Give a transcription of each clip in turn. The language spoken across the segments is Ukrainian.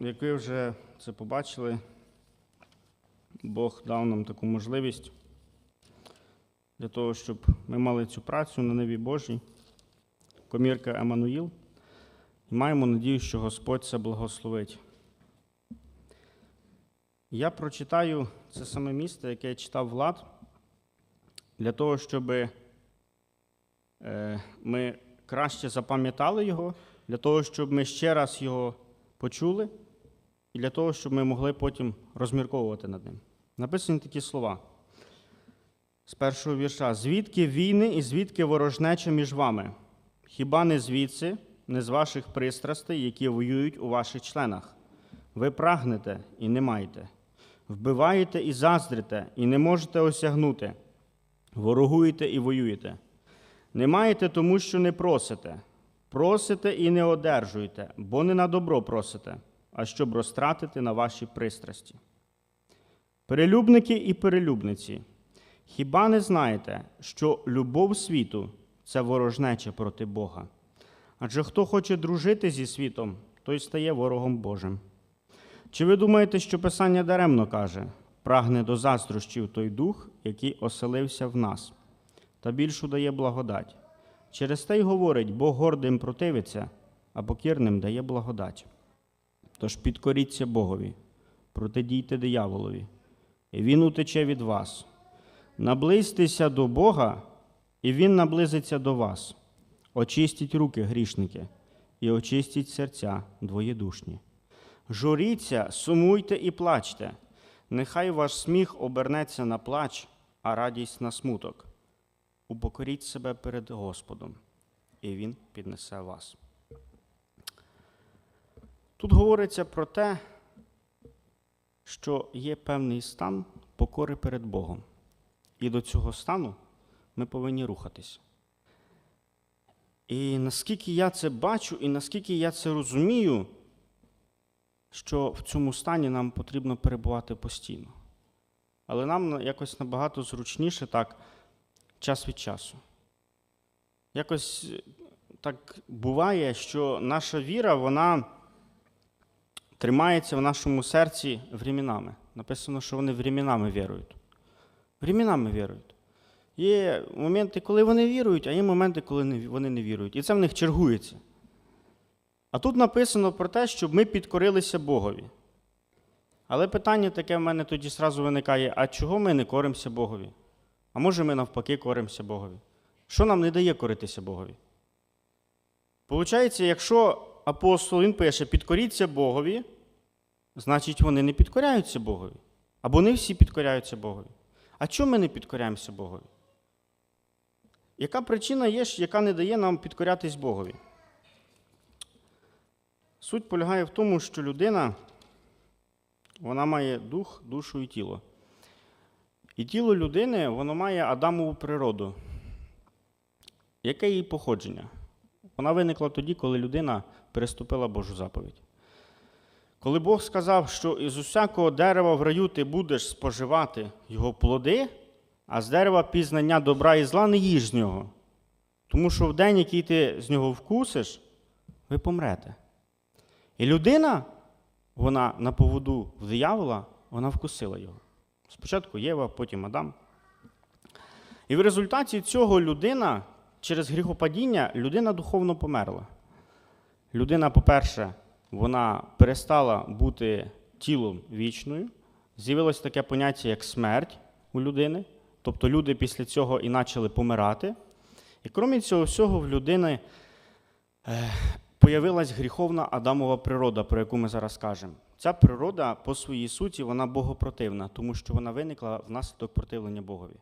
як ви вже це побачили, Бог дав нам таку можливість для того, щоб ми мали цю працю на небі Божій, комірка Еммануїл, і маємо надію, що Господь це благословить. Я прочитаю це саме місце, яке я читав Влад, для того, щоб е, ми краще запам'ятали його, для того, щоб ми ще раз його почули, і для того, щоб ми могли потім розмірковувати над ним. Написані такі слова з першого вірша: звідки війни і звідки ворожнеча між вами? Хіба не звідси, не з ваших пристрастей, які воюють у ваших членах? Ви прагнете і не маєте, вбиваєте і заздрите, і не можете осягнути, ворогуєте і воюєте. Не маєте тому, що не просите. Просите і не одержуєте, бо не на добро просите, а щоб розтратити на ваші пристрасті. Перелюбники і перелюбниці, хіба не знаєте, що любов світу це ворожнеча проти Бога? Адже хто хоче дружити зі світом, той стає ворогом Божим. Чи ви думаєте, що Писання даремно каже: прагне до заздрощів той дух, який оселився в нас, та більшу дає благодать? Через те й говорить, Бог гордим противиться, а покірним дає благодать. Тож підкоріться Богові, протидійте дияволові, і він утече від вас. Наблизьтеся до Бога, і Він наблизиться до вас. Очистіть руки, грішники, і очистіть серця двоєдушні. Журіться, сумуйте і плачте. Нехай ваш сміх обернеться на плач, а радість на смуток. Упокоріть себе перед Господом, і Він піднесе вас. Тут говориться про те, що є певний стан покори перед Богом. І до цього стану ми повинні рухатись. І наскільки я це бачу, і наскільки я це розумію, що в цьому стані нам потрібно перебувати постійно. Але нам якось набагато зручніше так час від часу. Якось так буває, що наша віра, вона тримається в нашому серці временами. Написано, що вони временами вірують. Временами вірують. Є моменти, коли вони вірують, а є моменти, коли вони не вірують. І це в них чергується. А тут написано про те, щоб ми підкорилися Богові. Але питання таке в мене тоді зразу виникає: а чого ми не коримося Богові? А може, ми навпаки коримося Богові? Що нам не дає коритися Богові? Получається, якщо апостол він пише, підкоріться Богові, значить вони не підкоряються Богові. Або не всі підкоряються Богові. А чому ми не підкоряємося Богові? Яка причина є, яка не дає нам підкорятись Богові? Суть полягає в тому, що людина вона має дух, душу і тіло. І тіло людини воно має Адамову природу. Яке її походження? Вона виникла тоді, коли людина переступила Божу заповідь. Коли Бог сказав, що із усякого дерева в раю ти будеш споживати його плоди, а з дерева пізнання добра і зла не їж з нього. Тому що в день, який ти з нього вкусиш, ви помрете. І людина, вона на поводу в диявола, вона вкусила його. Спочатку Єва, потім Адам. І в результаті цього людина, через гріхопадіння, людина духовно померла. Людина, по-перше, вона перестала бути тілом вічною. З'явилось таке поняття, як смерть у людини. Тобто люди після цього і почали помирати. І крім цього всього, в людини е, появилась гріховна Адамова природа, про яку ми зараз кажемо. Ця природа по своїй суті вона богопротивна, тому що вона виникла внаслідок противлення Богові.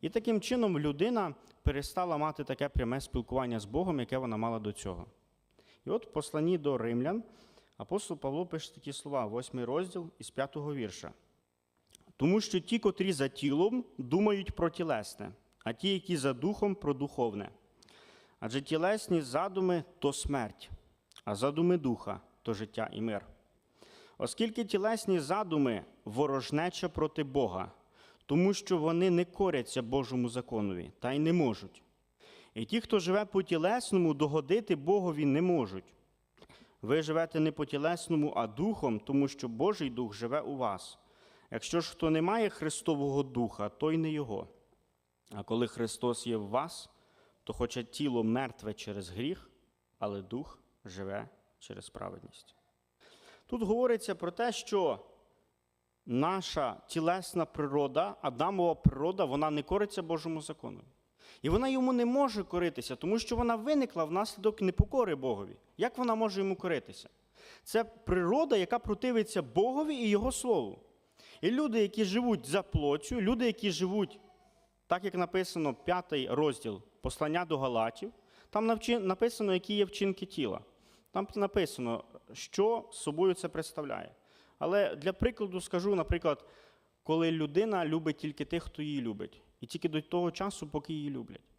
І таким чином людина перестала мати таке пряме спілкування з Богом, яке вона мала до цього. І от в посланні до римлян апостол Павло пише такі слова, 8 розділ із 5 вірша. Тому що ті, котрі за тілом, думають про тілесне, а ті, які за духом, про духовне. Адже тілесні задуми то смерть, а задуми духа то життя і мир. Оскільки тілесні задуми ворожнеча проти Бога, тому що вони не коряться Божому законові та й не можуть. І ті, хто живе по тілесному, догодити Богові не можуть. Ви живете не по тілесному, а духом, тому що Божий дух живе у вас. Якщо ж хто не має Христового духа, то й не його. А коли Христос є в вас, то хоча тіло мертве через гріх, але дух живе через праведність. Тут говориться про те, що наша тілесна природа, Адамова природа, вона не кориться Божому закону. І вона йому не може коритися, тому що вона виникла внаслідок непокори Богові. Як вона може йому коритися? Це природа, яка противиться Богові і Його Слову. І люди, які живуть за плоттю, люди, які живуть, так як написано, п'ятий розділ послання до Галатів, там написано, які є вчинки тіла. Там написано, що собою це представляє. Але для прикладу скажу, наприклад, коли людина любить тільки тих, хто її любить, і тільки до того часу, поки її люблять.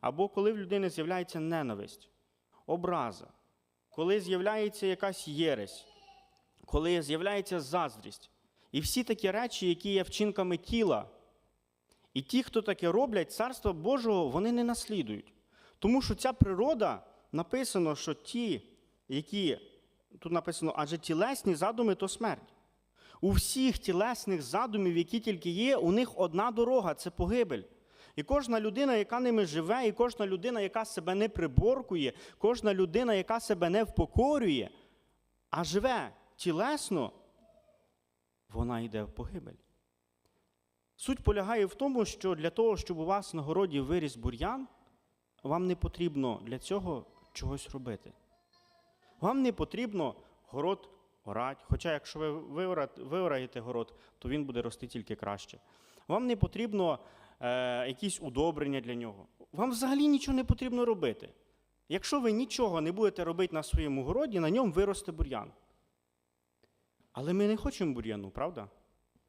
Або коли в людини з'являється ненависть, образа, коли з'являється якась єресь, коли з'являється заздрість. І всі такі речі, які є вчинками тіла. І ті, хто таке роблять, царство Божого, вони не наслідують. Тому що ця природа написано, що ті, які тут написано, адже тілесні задуми то смерть. У всіх тілесних задумів, які тільки є, у них одна дорога це погибель. І кожна людина, яка ними живе, і кожна людина, яка себе не приборкує, кожна людина, яка себе не впокорює, а живе тілесно, вона йде в погибель. Суть полягає в тому, що для того, щоб у вас на городі виріс бур'ян, вам не потрібно для цього чогось робити. Вам не потрібно город орати, хоча якщо ви виораєте город, то він буде рости тільки краще. Вам не потрібно е, якісь удобрення для нього. Вам взагалі нічого не потрібно робити. Якщо ви нічого не будете робити на своєму городі, на ньому виросте бур'ян. Але ми не хочемо бур'яну, правда?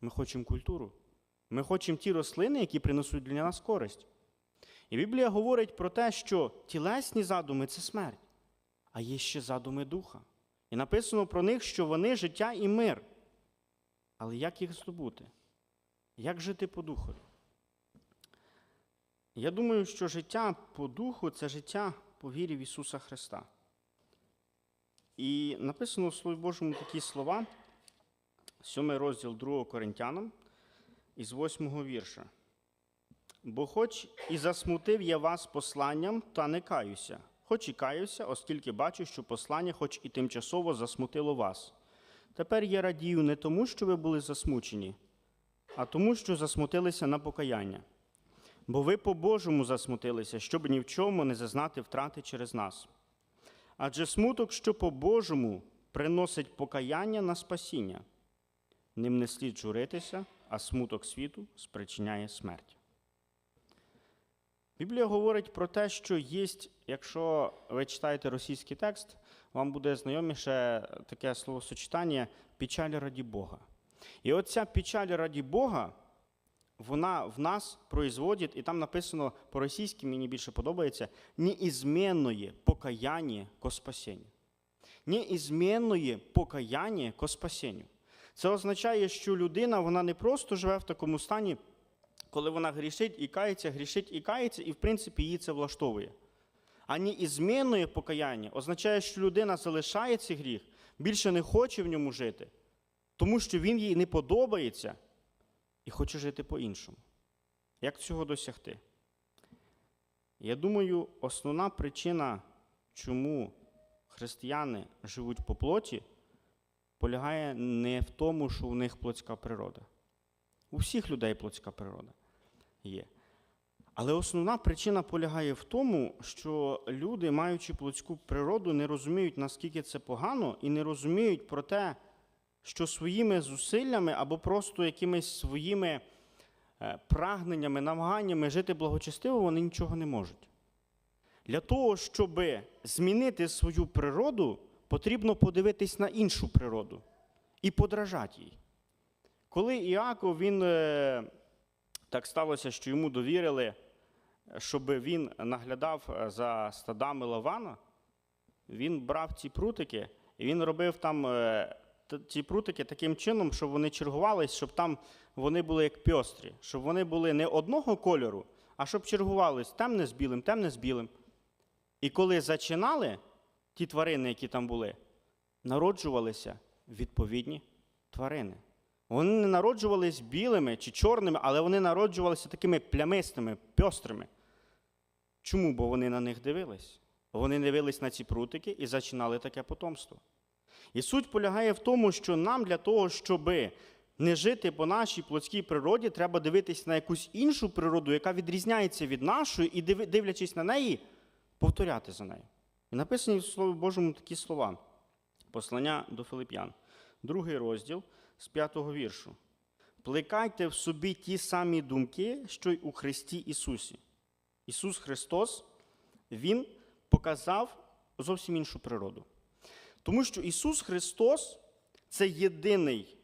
Ми хочемо культуру. Ми хочемо ті рослини, які принесуть для нас користь. І Біблія говорить про те, що тілесні задуми це смерть, а є ще задуми духа. І написано про них, що вони життя і мир. Але як їх здобути? Як жити по духові? Я думаю, що життя по духу це життя по вірі в Ісуса Христа. І написано в Слові Божому такі слова, 7 розділ 2 Коринтянам, із 8 вірша. Бо хоч і засмутив я вас посланням, та не каюся, хоч і каюся, оскільки бачу, що послання, хоч і тимчасово засмутило вас. Тепер я радію не тому, що ви були засмучені, а тому, що засмутилися на покаяння. Бо ви по-божому засмутилися, щоб ні в чому не зазнати втрати через нас. Адже смуток, що по-божому приносить покаяння на спасіння, ним не слід журитися, а смуток світу спричиняє смерть. Біблія говорить про те, що є, якщо ви читаєте російський текст, вам буде знайоміше таке словосочетання печаль раді Бога. І оця печаль раді Бога, вона в нас производить, і там написано по-російськи, мені більше подобається, неізменное покаяние ко спасенню. Неізменное покаяние ко спасенню. Це означає, що людина вона не просто живе в такому стані, коли вона грішить і кається, грішить і кається, і в принципі її це влаштовує. А неізмінне покаяння означає, що людина залишає цей гріх, більше не хоче в ньому жити, тому що він їй не подобається і хоче жити по-іншому. Як цього досягти? Я думаю, основна причина, чому християни живуть по плоті, полягає не в тому, що у них плотська природа. У всіх людей плотська природа є. Але основна причина полягає в тому, що люди, маючи плотську природу, не розуміють, наскільки це погано, і не розуміють про те, що своїми зусиллями або просто якимись своїми е, прагненнями, намаганнями жити благочестиво, вони нічого не можуть. Для того, щоб змінити свою природу, потрібно подивитись на іншу природу і подражати їй. Коли Іаков, він е, так сталося, що йому довірили, щоб він наглядав е, за стадами Лавана, він брав ці прутики і він робив там е, ці прутики таким чином, щоб вони чергувались, щоб там вони були як пьострі, щоб вони були не одного кольору, а щоб чергувались темне з білим, темне з білим. І коли зачинали ті тварини, які там були, народжувалися відповідні тварини. Вони не народжувалися білими чи чорними, але вони народжувалися такими плямистими, пьострими. Чому? Бо вони на них дивились. Вони дивились на ці прутики і зачинали таке потомство. І суть полягає в тому, що нам для того, щоб не жити по нашій плотській природі, треба дивитись на якусь іншу природу, яка відрізняється від нашої, і дивлячись на неї, повторяти за нею. І написані в Слові Божому такі слова. Послання до Филип'ян, другий розділ з п'ятого віршу. Плекайте в собі ті самі думки, що й у Христі Ісусі. Ісус Христос, Він показав зовсім іншу природу. Тому що Ісус Христос це єдиний,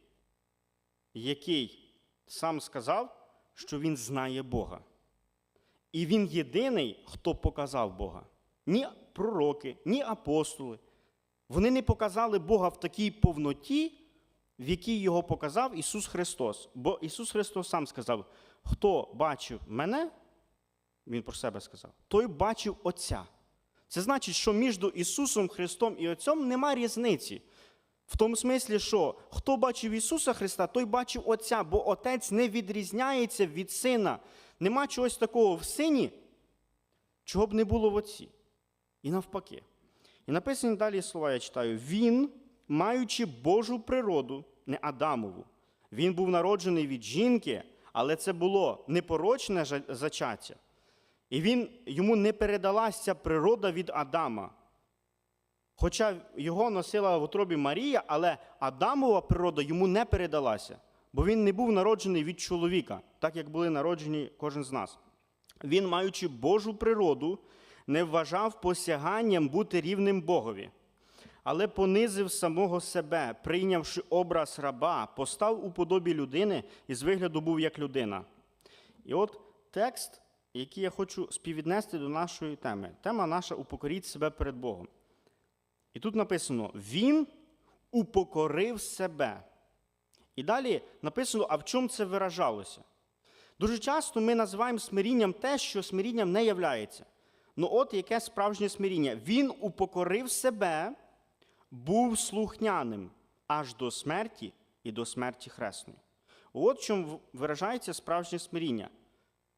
який сам сказав, що Він знає Бога. І Він єдиний, хто показав Бога. Ні пророки, ні апостоли. Вони не показали Бога в такій повноті, в якій його показав Ісус Христос. Бо Ісус Христос сам сказав: хто бачив мене, Він про себе сказав, той бачив Отця. Це значить, що між Ісусом Христом і Отцем нема різниці. В тому смислі, що хто бачив Ісуса Христа, той бачив Отця, бо Отець не відрізняється від Сина. Нема чогось такого в сині, чого б не було в Отці. І навпаки. І написані далі слова я читаю: Він, маючи Божу природу, не Адамову, він був народжений від жінки, але це було непорочне зачаття. І він, йому не передалася природа від Адама. Хоча його носила в утробі Марія, але Адамова природа йому не передалася, бо він не був народжений від чоловіка, так як були народжені кожен з нас. Він, маючи Божу природу, не вважав посяганням бути рівним Богові, але понизив самого себе, прийнявши образ раба, постав у подобі людини і з вигляду був як людина. І от текст, який я хочу співвіднести до нашої теми. Тема наша упокоріть себе перед Богом. І тут написано: Він упокорив себе. І далі написано, а в чому це виражалося? Дуже часто ми називаємо смирінням те, що смирінням не являється. Ну от яке справжнє смиріння. Він упокорив себе, був слухняним аж до смерті і до смерті хресної. От в чому виражається справжнє смиріння.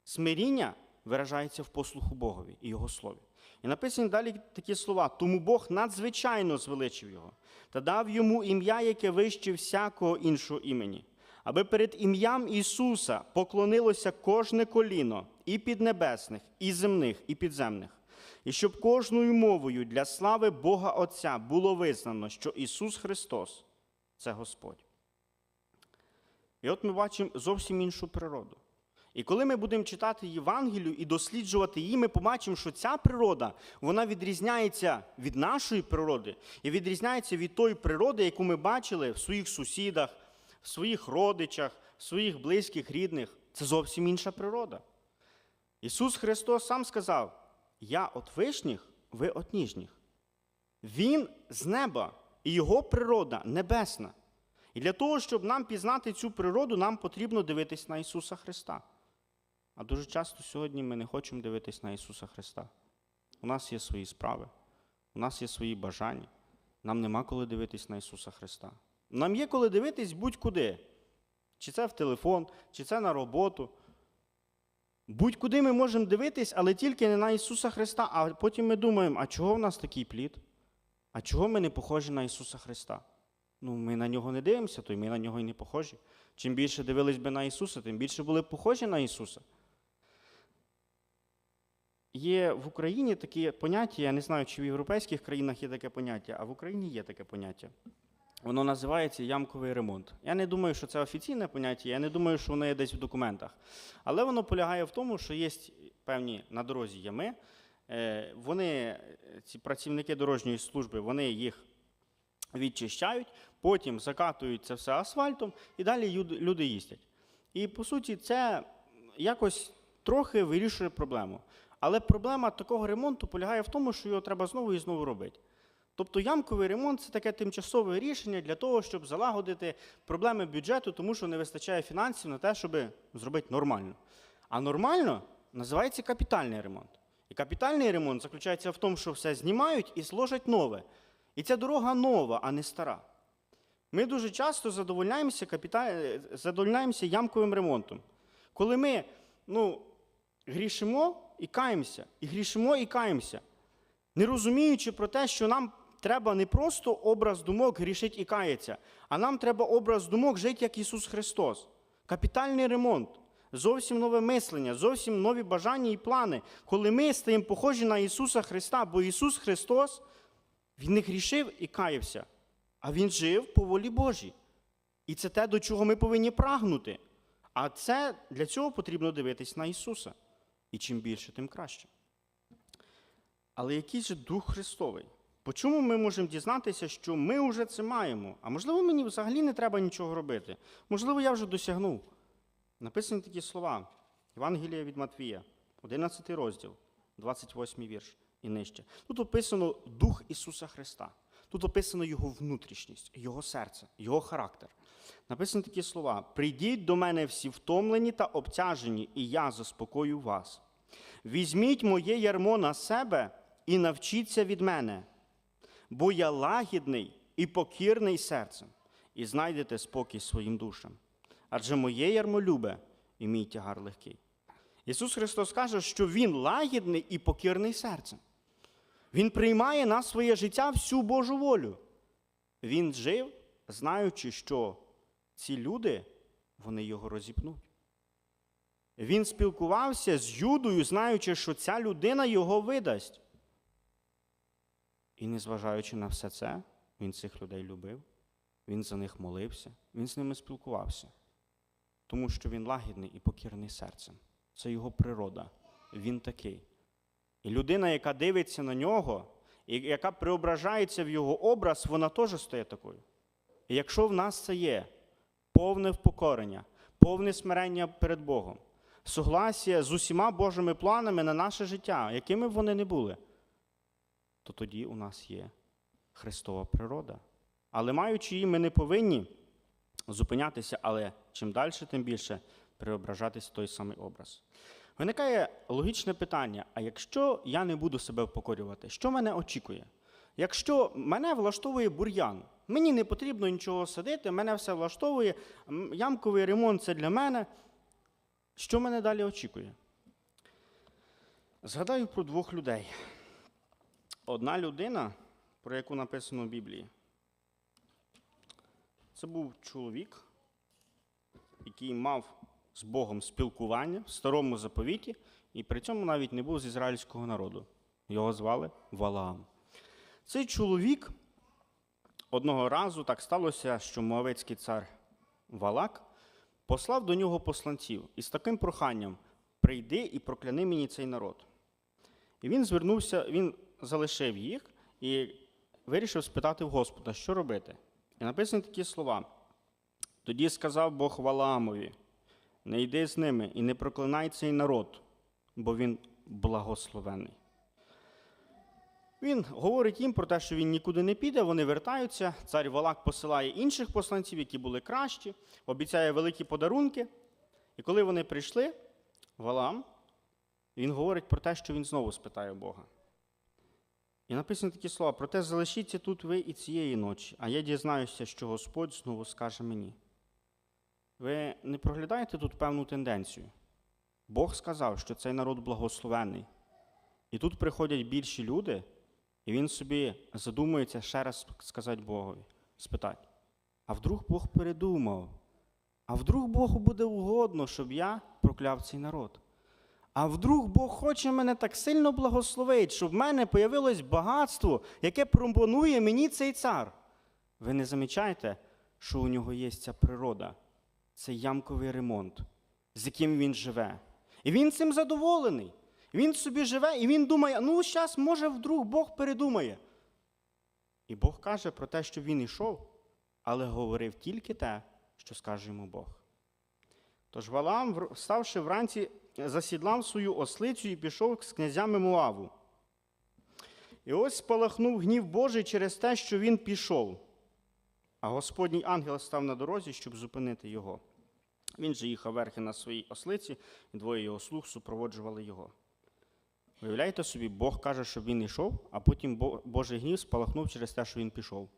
Смиріння виражається в послуху Богові і Його слові. І написані далі такі слова: тому Бог надзвичайно звеличив його та дав йому ім'я, яке вище всякого іншого імені, аби перед ім'ям Ісуса поклонилося кожне коліно і піднебесних, і земних, і підземних, і щоб кожною мовою для слави Бога Отця було визнано, що Ісус Христос це Господь. І от ми бачимо зовсім іншу природу. І коли ми будемо читати Євангелію і досліджувати її, ми побачимо, що ця природа вона відрізняється від нашої природи і відрізняється від тої природи, яку ми бачили в своїх сусідах, в своїх родичах, в своїх близьких, рідних. Це зовсім інша природа. Ісус Христос сам сказав: Я от вишніх, ви от ніжніх. Він з неба, і його природа небесна. І для того, щоб нам пізнати цю природу, нам потрібно дивитись на Ісуса Христа. А дуже часто сьогодні ми не хочемо дивитись на Ісуса Христа. У нас є свої справи, у нас є свої бажання. Нам нема коли дивитись на Ісуса Христа. Нам є коли дивитись будь-куди. Чи це в телефон, чи це на роботу. Будь-куди ми можемо дивитись, але тільки не на Ісуса Христа. А потім ми думаємо, а чого в нас такий плід? А чого ми не похожі на Ісуса Христа? Ну, ми на нього не дивимося, то й ми на нього і не похожі. Чим більше дивились би на Ісуса, тим більше були б похожі на Ісуса. Є в Україні таке поняття, я не знаю, чи в європейських країнах є таке поняття, а в Україні є таке поняття. Воно називається ямковий ремонт. Я не думаю, що це офіційне поняття, я не думаю, що воно є десь в документах. Але воно полягає в тому, що є певні на дорозі ями. Е, Вони, ці працівники дорожньої служби, вони їх відчищають, потім закатують це все асфальтом, і далі люди їздять. І по суті, це якось трохи вирішує проблему. Але проблема такого ремонту полягає в тому, що його треба знову і знову робити. Тобто ямковий ремонт це таке тимчасове рішення для того, щоб залагодити проблеми бюджету, тому що не вистачає фінансів на те, щоб зробити нормально. А нормально називається капітальний ремонт. І капітальний ремонт заключається в тому, що все знімають і сложать нове. І ця дорога нова, а не стара. Ми дуже часто задовольняємося, капіта... задовольняємося ямковим ремонтом. Коли ми ну, грішимо і каємося, і грішимо і каємося, не розуміючи про те, що нам треба не просто образ думок грішить і кається, а нам треба образ думок жити як Ісус Христос. Капітальний ремонт, зовсім нове мислення, зовсім нові бажання і плани, коли ми стаємо похожі на Ісуса Христа, бо Ісус Христос, Він не грішив і каявся, а Він жив по волі Божій. І це те, до чого ми повинні прагнути. А це для цього потрібно дивитись на Ісуса. І чим більше, тим краще. Але який же Дух Христовий? По чому ми можемо дізнатися, що ми вже це маємо? А можливо, мені взагалі не треба нічого робити. Можливо, я вже досягнув. Написані такі слова. Євангелія від Матвія, 11 розділ, 28 вірш і нижче. Тут описано Дух Ісуса Христа. Тут описано Його внутрішність, Його серце, Його характер. Написані такі слова: Прийдіть до мене всі втомлені та обтяжені, і я заспокою вас. Візьміть моє ярмо на себе і навчіться від мене, бо я лагідний і покірний серцем, і знайдете спокій своїм душам. Адже моє ярмо любе і мій тягар легкий. Ісус Христос каже, що Він лагідний і покірний серцем. Він приймає на своє життя всю Божу волю. Він жив, знаючи, що ці люди, вони його розіпнуть. Він спілкувався з Юдою, знаючи, що ця людина його видасть. І незважаючи на все це, він цих людей любив, він за них молився, він з ними спілкувався. Тому що він лагідний і покірний серцем. Це його природа. Він такий. І людина, яка дивиться на нього, і яка преображається в його образ, вона теж стає такою. І якщо в нас це є повне впокорення, повне смирення перед Богом, согласія з усіма Божими планами на наше життя, якими б вони не були, то тоді у нас є Христова природа. Але маючи її, ми не повинні зупинятися, але чим далі, тим більше преображатись в той самий образ. Виникає логічне питання: а якщо я не буду себе впокорювати, що мене очікує? Якщо мене влаштовує бур'ян, мені не потрібно нічого садити, мене все влаштовує, ямковий ремонт це для мене. Що мене далі очікує? Згадаю про двох людей. Одна людина, про яку написано в Біблії, це був чоловік, який мав з Богом спілкування в старому заповіті, і при цьому навіть не був з ізраїльського народу. Його звали Валаам. Цей чоловік одного разу так сталося, що Моавецький цар Валак послав до нього посланців із таким проханням: прийди і прокляни мені цей народ. І він звернувся, він залишив їх і вирішив спитати в Господа, що робити. І написані такі слова. Тоді сказав Бог Валаамові: не йди з ними і не проклинай цей народ, бо він благословений. Він говорить їм про те, що він нікуди не піде, вони вертаються. Цар Валак посилає інших посланців, які були кращі, обіцяє великі подарунки. І коли вони прийшли, Валам, він говорить про те, що він знову спитає Бога. І написані такі слова: проте залишіться тут ви і цієї ночі, а я дізнаюся, що Господь знову скаже мені. Ви не проглядаєте тут певну тенденцію? Бог сказав, що цей народ благословений. І тут приходять більші люди, і він собі задумується ще раз сказати Богові, спитати, а вдруг Бог передумав? А вдруг Богу буде угодно, щоб я прокляв цей народ? А вдруг Бог хоче мене так сильно благословити, щоб в мене появилось багатство, яке пропонує мені цей цар. Ви не замічаєте, що у нього є ця природа, це ямковий ремонт, з яким він живе. І він цим задоволений. Він собі живе і він думає, ну зараз, може, вдруг Бог передумає. І Бог каже про те, що він ішов, але говорив тільки те, що скаже йому Бог. Тож Валаам, вставши вранці, засідлав свою ослицю і пішов з князями Муаву. І ось спалахнув гнів Божий через те, що він пішов. А Господній ангел став на дорозі, щоб зупинити його. Він же їхав верхи на своїй ослиці, і двоє його слуг супроводжували його. Уявляєте собі, Бог каже, щоб він йшов, а потім Божий гнів спалахнув через те, що він пішов.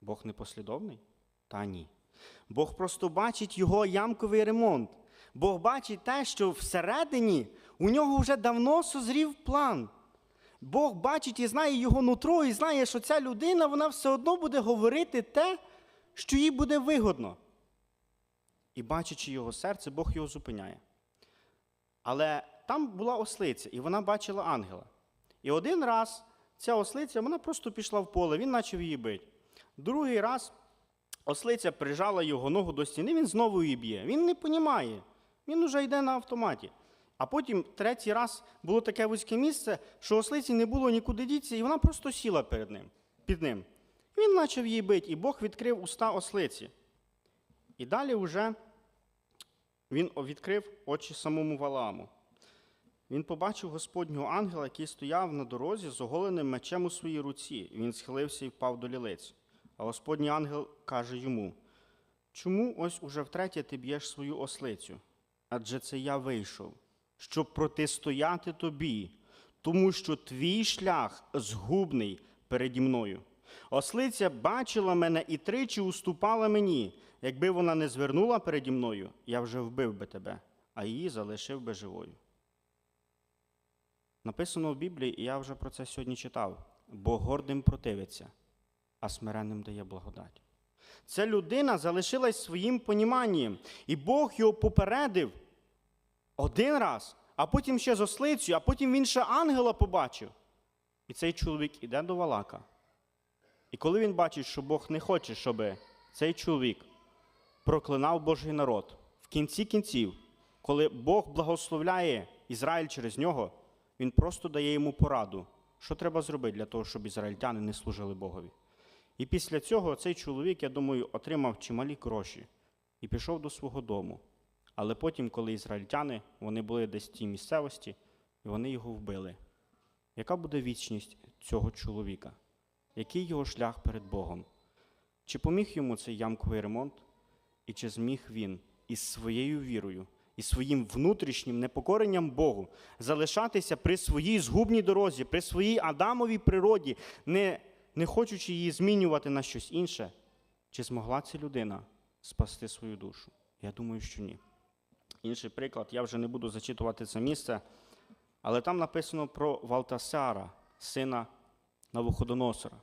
Бог непослідовний? Та ні. Бог просто бачить його ямковий ремонт. Бог бачить те, що всередині у нього вже давно созрів план. Бог бачить і знає його нутро, і знає, що ця людина вона все одно буде говорити те, що їй буде вигодно. І бачачи його серце, Бог його зупиняє. Але там була ослиця, і вона бачила ангела. І один раз ця ослиця вона просто пішла в поле, він почав її бити. Другий раз ослиця прижала його ногу до стіни, він знову її б'є. Він не понімає. Він уже йде на автоматі. А потім третій раз було таке вузьке місце, що ослиці не було нікуди дітися, і вона просто сіла перед ним, під ним. Він почав її бити, і Бог відкрив уста ослиці. І далі вже він відкрив очі самому Валааму. Він побачив Господнього ангела, який стояв на дорозі з оголеним мечем у своїй руці. Він схилився і впав до лілиць. А Господній ангел каже йому: Чому ось уже втретє ти б'єш свою ослицю? Адже це я вийшов, щоб протистояти тобі, тому що твій шлях згубний переді мною. Ослиця бачила мене і тричі уступала мені. Якби вона не звернула переді мною, я вже вбив би тебе, а її залишив би живою. Написано в Біблії, і я вже про це сьогодні читав: Бог гордим противиться, а смиренним дає благодать. Ця людина залишилась своїм поніманням, і Бог його попередив один раз, а потім ще з ослицею, а потім він ще ангела побачив. І цей чоловік іде до Валака. І коли він бачить, що Бог не хоче, щоб цей чоловік проклинав Божий народ, в кінці кінців, коли Бог благословляє Ізраїль через нього, він просто дає йому пораду, що треба зробити для того, щоб ізраїльтяни не служили Богові. І після цього цей чоловік, я думаю, отримав чималі гроші і пішов до свого дому. Але потім, коли ізраїльтяни, вони були десь в тій місцевості, і вони його вбили. Яка буде вічність цього чоловіка? Який його шлях перед Богом? Чи поміг йому цей ямковий ремонт? І чи зміг він із своєю вірою, і своїм внутрішнім непокоренням Богу залишатися при своїй згубній дорозі, при своїй Адамовій природі, не, не хочучи її змінювати на щось інше? Чи змогла ця людина спасти свою душу? Я думаю, що ні. Інший приклад, я вже не буду зачитувати це місце, але там написано про Валтасара, сина Навуходоносора.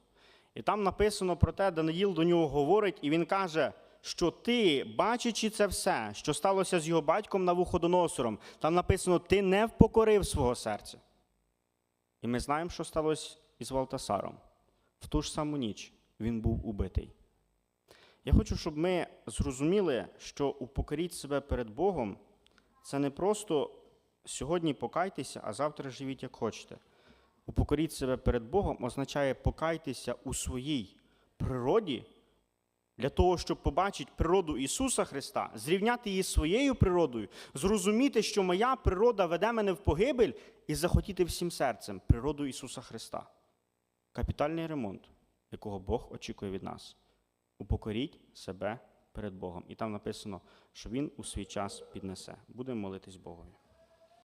І там написано про те, Даниїл до нього говорить, і він каже, що ти, бачачи це все, що сталося з його батьком Навуходоносором, там написано, ти не впокорив свого серця. І ми знаємо, що сталося із Валтасаром. В ту ж саму ніч він був убитий. Я хочу, щоб ми зрозуміли, що упокоріть себе перед Богом це не просто сьогодні покайтеся, а завтра живіть як хочете. Упокоріть себе перед Богом означає покайтеся у своїй природі для того, щоб побачити природу Ісуса Христа, зрівняти її з своєю природою, зрозуміти, що моя природа веде мене в погибель, і захотіти всім серцем природу Ісуса Христа. Капітальний ремонт, якого Бог очікує від нас. Упокоріть себе перед Богом. І там написано, що Він у свій час піднесе. Будемо молитись Богові.